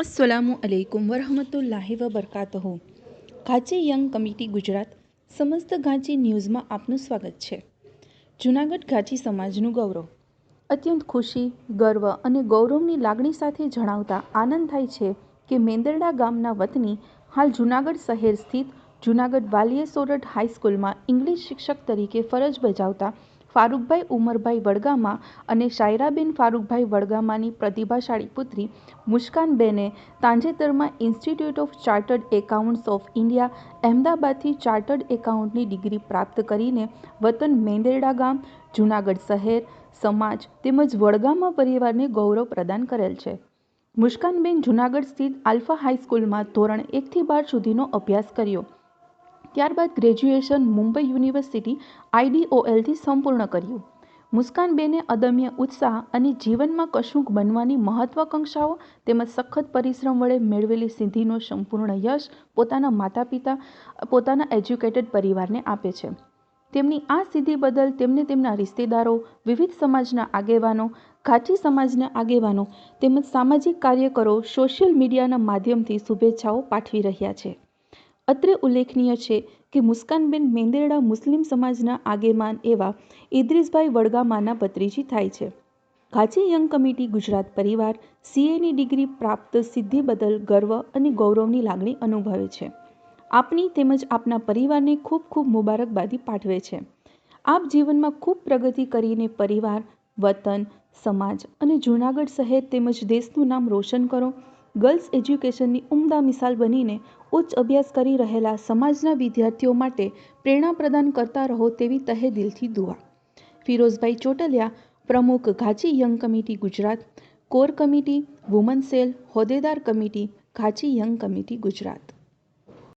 અસ્સલામુ અલૈકુમ વરહમતુલ્લાહી વબરકાતહુ ઘાંચી યંગ કમિટી ગુજરાત સમસ્ત ઘાંચી ન્યૂઝમાં આપનું સ્વાગત છે. જૂનાગઢ ઘાંચી સમાજનું ગૌરવ. અત્યંત ખુશી, ગર્વ અને ગૌરવની લાગણી સાથે જણાવતા આનંદ થાય છે કે મેંદરડા ગામના વતની હાલ જૂનાગઢ શહેર સ્થિત જૂનાગઢ વાલિયા સોરઠ હાઈસ્કૂલમાં ઇંગ્લિશ શિક્ષક તરીકે ફરજ બજાવતા ફારૂકભાઈ ઉમરભાઈ વડગામા અને શાયરાબેન ફારૂકભાઈ વડગામાની પ્રતિભાશાળી પુત્રી મુસ્કાનબેને તાજેતરમાં institute of chartered accountants of India અહેમદાબાદથી chartered એકાઉન્ટની ડિગ્રી પ્રાપ્ત કરીને વતન મેંદરડા ગામ, જૂનાગઢ શહેર, સમાજ તેમજ વડગામા પરિવારને ગૌરવ પ્રદાન કરેલ છે. મુસ્કાનબેન જૂનાગઢ સ્થિત આલ્ફા હાઈસ્કૂલમાં ધોરણ એકથી બાર સુધીનો અભ્યાસ કર્યો. ત્યારબાદ ગ્રેજ્યુએશન મુંબઈ યુનિવર્સિટી આઈડીઓએલથી સંપૂર્ણ કર્યું. મુસ્કાનબેને અદમ્ય ઉત્સાહ અને જીવનમાં કશુંક બનવાની મહત્વાકાંક્ષાઓ તેમજ સખત પરિશ્રમ વડે મેળવેલી સિદ્ધિનો સંપૂર્ણ યશ પોતાના માતા પિતા પોતાના એજ્યુકેટેડ પરિવારને આપે છે. તેમની આ સિદ્ધિ બદલ તેમને તેમના રિશ્તેદારો, વિવિધ સમાજના આગેવાનો, ઘાટી સમાજના આગેવાનો તેમજ સામાજિક કાર્યકરો સોશિયલ મીડિયાના માધ્યમથી શુભેચ્છાઓ પાઠવી રહ્યા છે. અત્રે ઉલ્લેખનીય છે કે મુસ્કાનબેન મેંદેરડા મુસ્લિમ સમાજના આગેમાન એવા ઇદ્રીસભાઈ વડગામાના ભત્રીજી થાય છે. ઘાચી યંગ કમિટી ગુજરાત પરિવાર સીએની ડિગ્રી પ્રાપ્ત સિદ્ધિ બદલ ગર્વ અને ગૌરવની લાગણી અનુભવે છે. આપની તેમજ આપના પરિવારને ખૂબ ખૂબ મુબારકબાદી પાઠવે છે. આપ જીવનમાં ખૂબ પ્રગતિ કરીને પરિવાર, વતન, સમાજ અને જૂનાગઢ શહેર તેમજ દેશનું નામ રોશન કરો. ગર્લ્સ એજ્યુકેશનની ઉમદા મિસાલ બનીને ઉચ્ચ અભ્યાસ કરી રહેલા સમાજના વિદ્યાર્થીઓ માટે પ્રેરણા પ્રદાન કરતા રહો તેવી તહે દિલથી દુઆ. ફિરોઝભાઈ ચોટલિયા, પ્રમુખ Ghachi young committee Gujarat, core committee, woman cell હોદ્દેદાર committee, Ghachi young committee Gujarat.